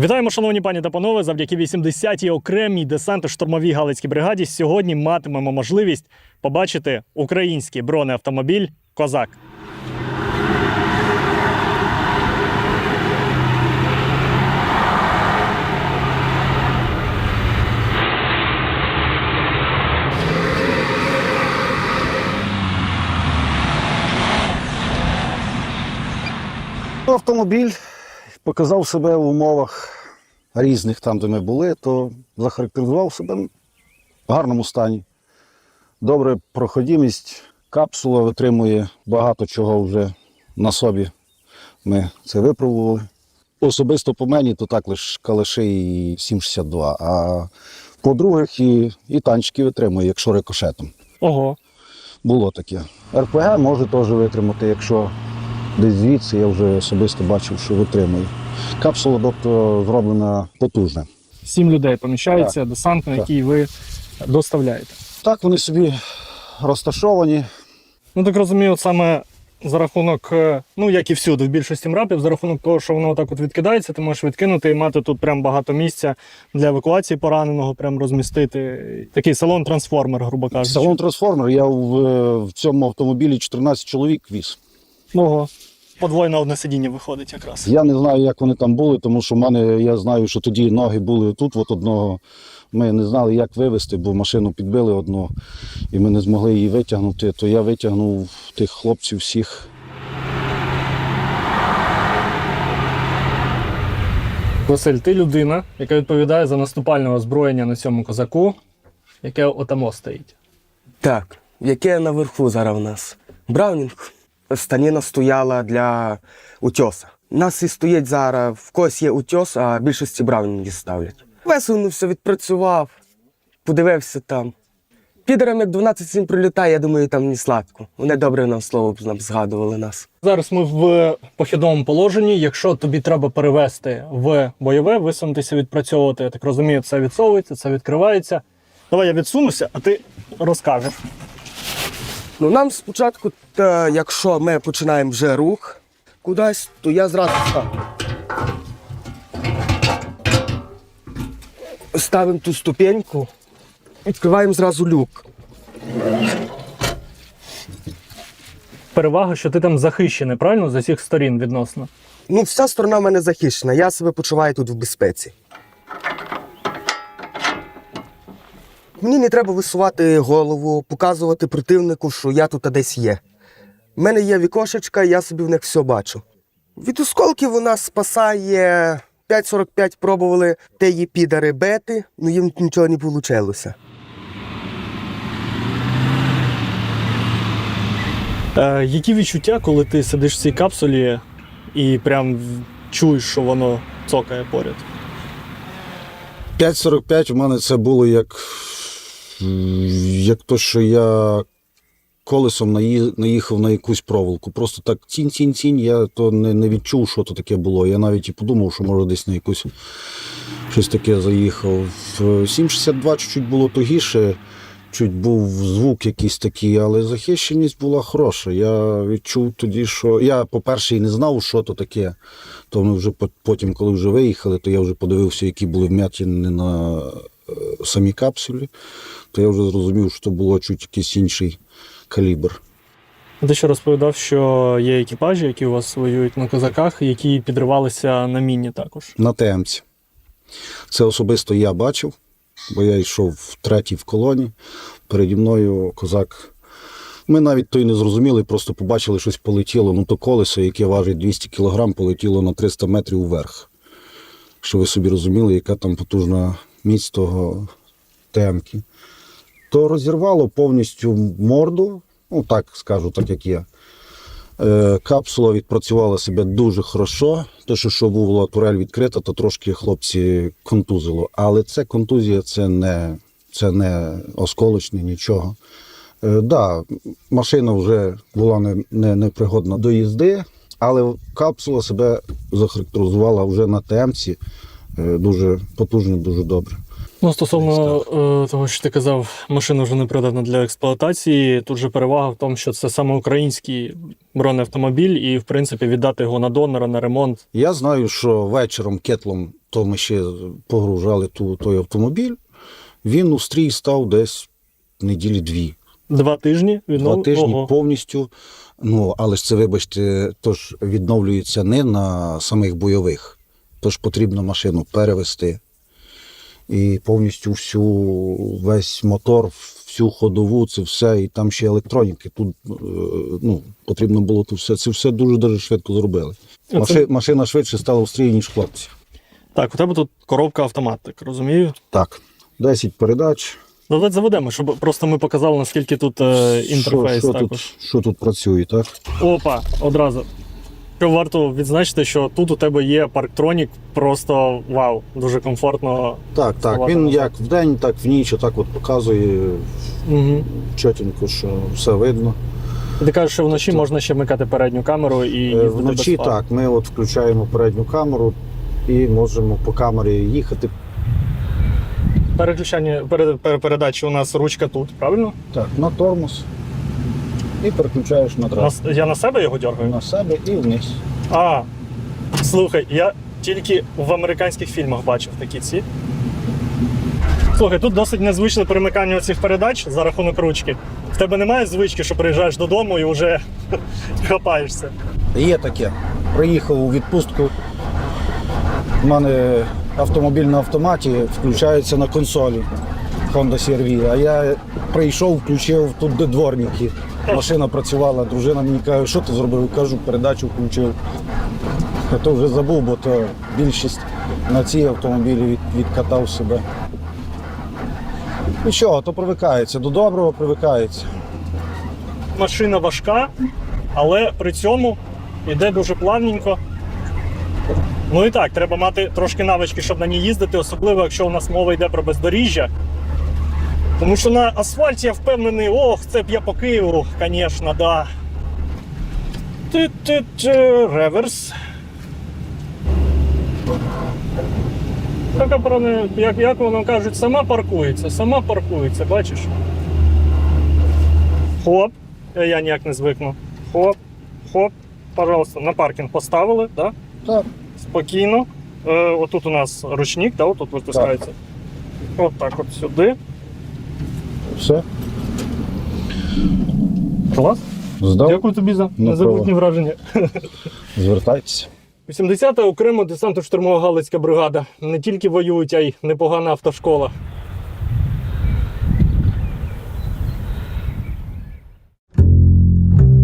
Вітаємо, шановні пані та панове. Завдяки 80-й окремій десантно-штурмовій галицькій бригаді сьогодні матимемо можливість побачити український бронеавтомобіль Козак. Автомобіль показав себе в умовах різних, там, де ми були, то захарактеризував себе в гарному стані. Добре проходимість, капсула витримує багато чого вже на собі. Ми це випробували. Особисто по мені, то так лише калаши і 7,62. А по других і, і танчики витримує, якщо рикошетом. Ого. Було таке. РПГ може теж витримати, якщо десь звідси я вже особисто бачив, що витримує. Капсула, тобто, зроблена потужна. Сім людей поміщається, десант, на який ви доставляєте. Так вони собі розташовані. Ну так розумію, саме за рахунок, е, ну як і всюди, в більшості мрапів, за рахунок того, що воно так от відкидається, ти можеш відкинути і мати тут прям багато місця для евакуації пораненого, прям розмістити. Такий салон-трансформер, грубо кажучи. Салон трансформер. Я в, е, в цьому автомобілі 14 чоловік віз. Ого. Подвойне одне сидіння виходить якраз. Я не знаю, як вони там були, тому що в мене я знаю, що тоді ноги були тут, от одного. Ми не знали, як вивезти, бо машину підбили одну, і ми не змогли її витягнути. То я витягнув тих хлопців всіх. Василь, ти людина, яка відповідає за наступальне озброєння на цьому козаку, яке отамо стоїть. Так, яке наверху зараз у нас? Браунінг. Станіна стояла для утьоса. Нас і стоїть зараз, в когось є утьос, а більшості браунінги ставлять. Висунувся, відпрацював, подивився там. Підерам як 12-7 прилітає, я думаю, там не сладко. Вони добре нам слово нам згадували нас. Зараз ми в похідному положенні. Якщо тобі треба перевести в бойове, висунутися, відпрацьовувати, я так розумію, це відсовується, це відкривається. Давай я відсунуся, а ти розкажеш. Ну нам спочатку, та, якщо ми починаємо вже рух кудись, то я зразу ставлю. Ставимо ту ступеньку, відкриваємо зразу люк. Перевага, що ти там захищений, правильно? З усіх сторін відносно. Ну, вся сторона в мене захищена, я себе почуваю тут в безпеці. Мені не треба висувати голову, показувати противнику, що я тут десь є. У мене є вікошечка, я собі в них все бачу. Від осколків у нас спасає 5,45 пробували теї підари бети, але їм нічого не вийшло. Е, які відчуття, коли ти сидиш в цій капсулі і прям чуєш, що воно цокає поряд? 5.45 у мене це було як, як то, що я колесом наїхав на якусь проволоку. Просто так цінь-цінь-цінь, я то не, не відчув, що то таке було. Я навіть і подумав, що може десь на якусь щось таке заїхав. В 7.62 чуть-чуть було тугіше, чуть був звук якийсь такий, але захищеність була хороша. Я відчув тоді, що я, по-перше, і не знав, що то таке. То ми вже потім, коли вже виїхали, то я вже подивився, які були вм'ятини на е, самій капсулі, то я вже зрозумів, що то було чуть якийсь інший калібр. Ти ще розповідав, що є екіпажі, які у вас воюють на козаках, які підривалися на міні також. на ТМці. Це особисто я бачив, бо я йшов в третій в колоні. Переді мною козак. Ми навіть то й не зрозуміли, просто побачили, щось полетіло. Ну, то колесо, яке важить 200 кг, полетіло на 300 метрів вверх. Що ви собі розуміли, яка там потужна міць того темки. То розірвало повністю морду, ну так скажу, так як є. Е, Капсула відпрацювала себе дуже хорошо. То, що, що була турель відкрита, то трошки хлопці контузило. Але це контузія, це не, це не осколочне, нічого. Е, да, машина вже була не, не, непригодна до їзди, але капсула себе захарактеризувала вже на ТМці е, дуже потужно, дуже добре. Ну, стосовно е, того, що ти казав, машина вже не придатна для експлуатації. Тут же перевага в тому, що це саме український бронеавтомобіль, і в принципі віддати його на донора, на ремонт. Я знаю, що вечором кетлом то ми ще погружали ту, той автомобіль. Він у стрій став десь неділі дві. Два тижні Два тижні Ого. повністю. Ну, але ж це, вибачте, тож відновлюється не на самих бойових. Тож потрібно машину перевести. І повністю всю, весь мотор, всю ходову, це все, і там ще електроніки. Тут е, ну, потрібно було тут все. Це все дуже дуже швидко зробили. Маши, машина швидше стала в ніж хлопці. Так, у тебе тут коробка автомат, так розумію. Так, 10 передач. Давайте заведемо, щоб просто ми показали, наскільки тут е, інтерфейс що, що, також. тут, що тут працює, так? Опа, одразу. Що варто відзначити, що тут у тебе є парктронік, просто вау, дуже комфортно. Так, так. Він назад. як вдень, так в ніч, отак от показує Угу. чотенько, що все видно. Ти кажеш, що вночі можна ще вмикати передню камеру і Е, їздити Вночі без так, ми от включаємо передню камеру і можемо по камері їхати. Переключання перед, перед- передачі у нас ручка тут, правильно? Так, на тормоз. І переключаєш на драйв. я на себе його дергаю? На себе і вниз. А, слухай, я тільки в американських фільмах бачив такі ці. Слухай, тут досить незвичне перемикання цих передач за рахунок ручки. В тебе немає звички, що приїжджаєш додому і вже хапаєшся. Є таке. Приїхав у відпустку. У мене автомобіль на автоматі включається на консолі Honda CR-V. А я прийшов, включив тут де дворники. Машина працювала, дружина мені каже, що ти зробив? Кажу, передачу включив. Я то вже забув, бо то більшість на ці автомобілі від, відкатав себе. Нічого, то привикається. До доброго привикається. Машина важка, але при цьому йде дуже плавненько. Ну і так, треба мати трошки навички, щоб на ній їздити, особливо якщо у нас мова йде про бездоріжжя. Тому що на асфальті я впевнений, ох, це б я по Києву, звісно, да. Ти-ти-ти, реверс. Така як, як воно кажуть, сама паркується, сама паркується, бачиш? Хоп. Е, Я ніяк не звикну. Хоп, хоп. Пожалуйста, на паркінг поставили, да? Так. спокійно. Е, отут у нас ручник, да, отут витискається. От так от сюди. Все. Клас. Здав. Дякую тобі за незабутні враження. Звертайтеся. 80-та окремо десантно-штурмова Галицька бригада. Не тільки воюють, а й непогана автошкола.